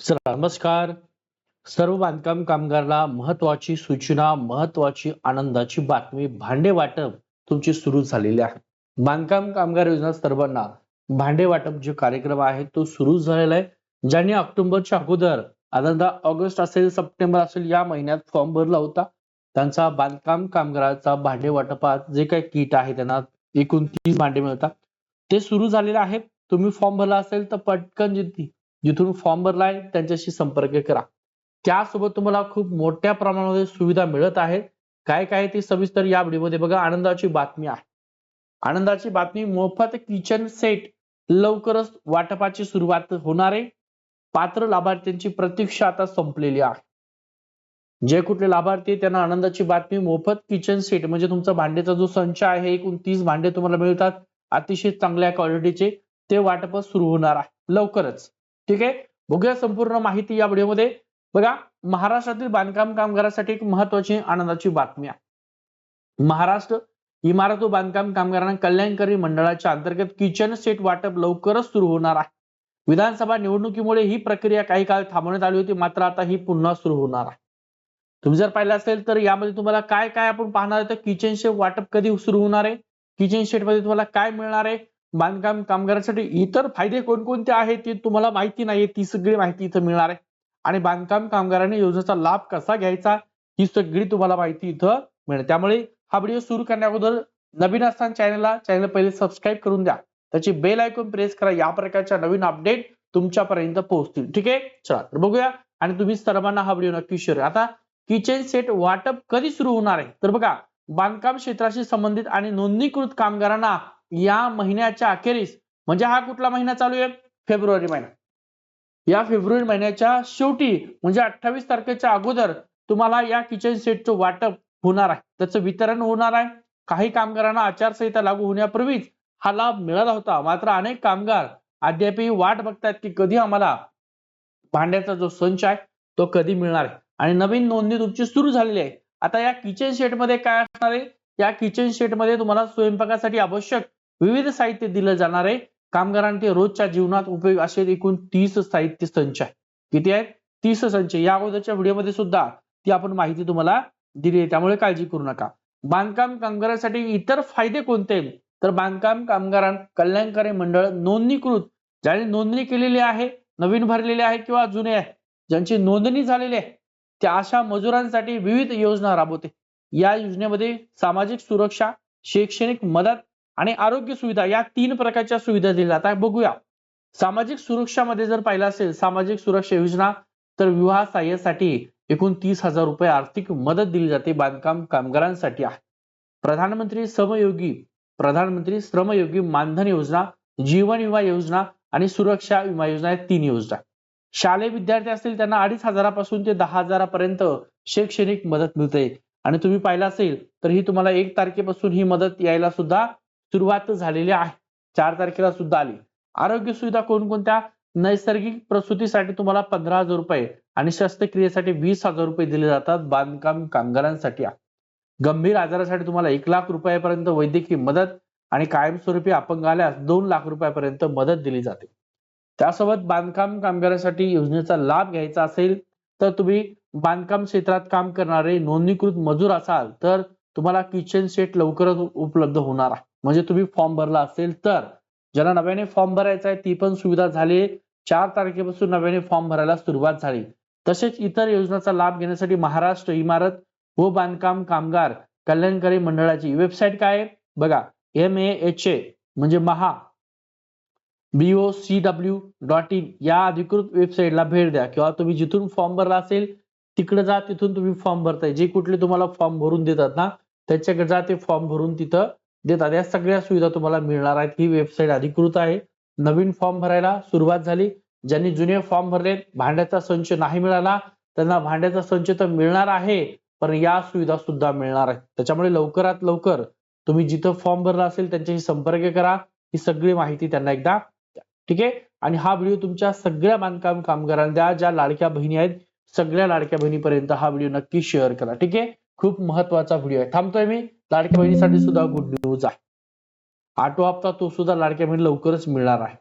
Sir नमस्कार. सर्व बांधकाम कामगारला महत्वाची सूचना महत्वाची आनंदाची बातमी भांडे वाटप तुमची सुरू झालेली आहे. बांधकाम कामगार योजना सर्वांना भांडे वाटप जे कार्यक्रम आहे तो सुरू झालेला आहे. ज्यांनी ऑक्टोबरच्या अगोदर आनंदा ऑगस्ट असेल सप्टेंबर असेल या महिन्यात फॉर्म भरला होता त्यांचा बांधकाम कामगाराचा भांडे वाटपात जे काही किट आहे त्यांना एकूण तीस भांडे मिळतात. ते सुरू झालेले आहे तुम्ही फॉर्म भरला असेल तर पटकन जिद्दी जिथून फॉर्म भरलाय त्यांच्याशी संपर्क करा. त्यासोबत तुम्हाला खूप मोठ्या प्रमाणामध्ये सुविधा मिळत आहेत. काय काय ते सविस्तर या व्हिडिओमध्ये बघा. आनंदाची बातमी आहे. आनंदाची बातमी मोफत किचन सेट लवकरच वाटपाची सुरुवात होणार आहे. पात्र लाभार्थ्यांची प्रतीक्षा आता संपलेली आहे. जे कुठले लाभार्थी त्यांना आनंदाची बातमी मोफत किचन सेट म्हणजे तुमचा भांड्याचा जो संच आहे एकूण तीस भांडे तुम्हाला मिळतात. अतिशय चांगल्या क्वालिटीचे ते वाटप सुरू होणार आहे. लवकरच. ठीक आहे? बघूया संपूर्ण माहिती या व्हिडिओमध्ये. बघा महाराष्ट्रातील बांधकाम कामगारांसाठी एक महत्वाची आनंदाची बातमी आहे. महाराष्ट्र इमारत व बांधकाम कामगारांना कल्याणकारी मंडळाच्या अंतर्गत किचन सेट वाटप लवकरच सुरू होणार आहे. विधानसभा निवडणुकीमुळे ही प्रक्रिया काही काळ थांबवण्यात आली होती मात्र आता ही पुन्हा सुरू होणार आहे. तुम्ही जर पाहिलं असेल तर यामध्ये तुम्हाला काय काय आपण पाहणार आहे? तर किचन सेट वाटप कधी सुरू होणार आहे? किचन शेटमध्ये तुम्हाला काय मिळणार आहे? बांधकाम कामगारांसाठी इतर फायदे कोणकोणते आहेत ते तुम्हाला माहिती नाहीये. ती सगळी माहिती इथं मिळणार आहे. आणि बांधकाम कामगारांनी योजनेचा लाभ कसा घ्यायचा ही सगळी तुम्हाला माहिती इथं मिळेल. त्यामुळे हा व्हिडिओ सुरू करण्या अगोदर नवीन असताना चॅनलला चॅनल पहिले सबस्क्राईब करून द्या. त्याची बेल ऐकून प्रेस करा. या प्रकारच्या नवीन अपडेट तुमच्यापर्यंत पोहोचतील. ठीक आहे? चला तर बघूया. आणि तुम्ही सर्वांना हा व्हिडिओ नक्की शेअर आता किचन सेट वाटप कधी सुरू होणार आहे? तर बघा बांधकाम क्षेत्राशी संबंधित आणि नोंदणीकृत कामगारांना या महिन्याच्या अखेरीस म्हणजे हा कुठला महिना चालू आहे? फेब्रुवारी महिना. या फेब्रुवारी महिन्याच्या शेवटी म्हणजे अठ्ठावीस तारखेच्या अगोदर तुम्हाला या किचन सेटचं वाटप होणार आहे. त्याचं वितरण होणार आहे. काही कामगारांना आचारसंहिता लागू होण्यापूर्वीच हा लाभ मिळाला होता. मात्र अनेक कामगार अद्यापही वाट बघतात की कधी आम्हाला भांड्याचा जो संच आहे तो कधी मिळणार आहे. आणि नवीन नोंदणी तुमची सुरू झालेली आहे. आता या किचन सेटमध्ये काय असणार आहे? या किचन सेटमध्ये तुम्हाला स्वयंपाकासाठी आवश्यक विविध साहित्य दिलं जाणार आहे. कामगारांना ते रोजच्या जीवनात उपयोग असे एकूण तीस साहित्य संच आहे किती आहेत? तीस संच. या अगोदरच्या व्हिडिओमध्ये सुद्धा ती आपण माहिती तुम्हाला दिली आहे. त्यामुळे काळजी करू नका. बांधकाम कामगारांसाठी इतर फायदे कोणते तर बांधकाम कामगारां कल्याणकारी मंडळ नोंदणीकृत ज्याने नोंदणी केलेली आहे नवीन भरलेले आहे किंवा जुने आहे ज्यांची नोंदणी झालेली आहे त्या अशा मजुरांसाठी विविध योजना राबवते. या योजनेमध्ये सामाजिक सुरक्षा शैक्षणिक मदत आणि आरोग्य सुविधा या तीन प्रकारच्या सुविधा दिल्या जातात. बघूया. सामाजिक सुरक्षामध्ये जर पाहिलं असेल सामाजिक सुरक्षा योजना तर विवाह सहाय्यासाठी एकूण तीस हजार रुपये आर्थिक मदत दिली जाते बांधकाम कामगारांसाठी आहे. प्रधानमंत्री श्रमयोगी प्रधानमंत्री श्रमयोगी मानधन योजना जीवन विमा योजना आणि सुरक्षा विमा योजना या तीन योजना शालेय विद्यार्थी असतील त्यांना अडीच हजारापासून ते दहा हजारापर्यंत शैक्षणिक मदत मिळते. आणि तुम्ही पाहिलं असेल तर ही तुम्हाला एक तारखेपासून ही मदत यायला सुद्धा सुरुवात झालेली आहे. चार तारखेला सुद्धा आली. आरोग्य सुविधा कोणकोणत्या? नैसर्गिक प्रसूतीसाठी तुम्हाला पंधरा हजार रुपये आणि शस्त्रक्रियेसाठी वीस हजार रुपये दिले जातात बांधकाम कामगारांसाठी. गंभीर आजारासाठी तुम्हाला एक लाख रुपयापर्यंत वैद्यकीय मदत आणि कायमस्वरूपी अपंग आल्यास दोन लाख रुपयापर्यंत मदत दिली जाते. त्यासोबत बांधकाम कामगारांसाठी योजनेचा लाभ घ्यायचा असेल तर तुम्ही बांधकाम क्षेत्रात काम करणारे नोंदणीकृत मजूर असाल तर तुम्हाला किचन सेट लवकरच उपलब्ध होणार आहे. म्हणजे तुम्ही फॉर्म भरला असेल तर. ज्यांना नव्याने फॉर्म भरायचा आहे ती पण सुविधा झाली. चार तारखेपासून नव्याने फॉर्म भरायला सुरुवात झाली. तसेच इतर योजनांचा लाभ घेण्यासाठी महाराष्ट्र इमारत व बांधकाम कामगार कल्याणकारी मंडळाची वेबसाईट काय बघा एम ए एच ए म्हणजे महा. B O C W dot in या अधिकृत वेबसाईटला भेट द्या किंवा तुम्ही जिथून फॉर्म भरला असेल तिकडे जा तिथून तुम्ही फॉर्म भरताय. जे कुठले तुम्हाला फॉर्म भरून देतात ना त्याच्याकडे जा ते फॉर्म भरून तिथं देतात या सगळ्या सुविधा तुम्हाला मिळणार आहेत ही वेबसाईट अधिकृत आहे. नवीन फॉर्म भरायला सुरुवात झाली. ज्यांनी जुने फॉर्म भरले भांड्याचा संच नाही मिळाला त्यांना भांड्याचा संच तर मिळणार आहे पण या सुविधा सुद्धा मिळणार आहेत. त्याच्यामुळे लवकरात लवकर तुम्ही जिथं फॉर्म भरला असेल त्यांच्याशी संपर्क करा. ही सगळी माहिती त्यांना एकदा ठीक आहे? आणि हा व्हिडिओ तुमच्या सगळ्या बांधकाम कामगारांना द्या ज्या लाडक्या बहिणी आहेत. सगळ्या लाडक्या बहिणीपर्यंत हा व्हिडिओ नक्की शेअर करा ठीक आहे? खूप महत्त्वाचा व्हिडिओ आहे. थांबतोय मी? लाडक्या बहिणीसाठी सुद्धा गुड न्यूज आहे. आठवा हप्ता तो सुद्धा लाडक्या बहिणी लवकरच मिळणार आहे.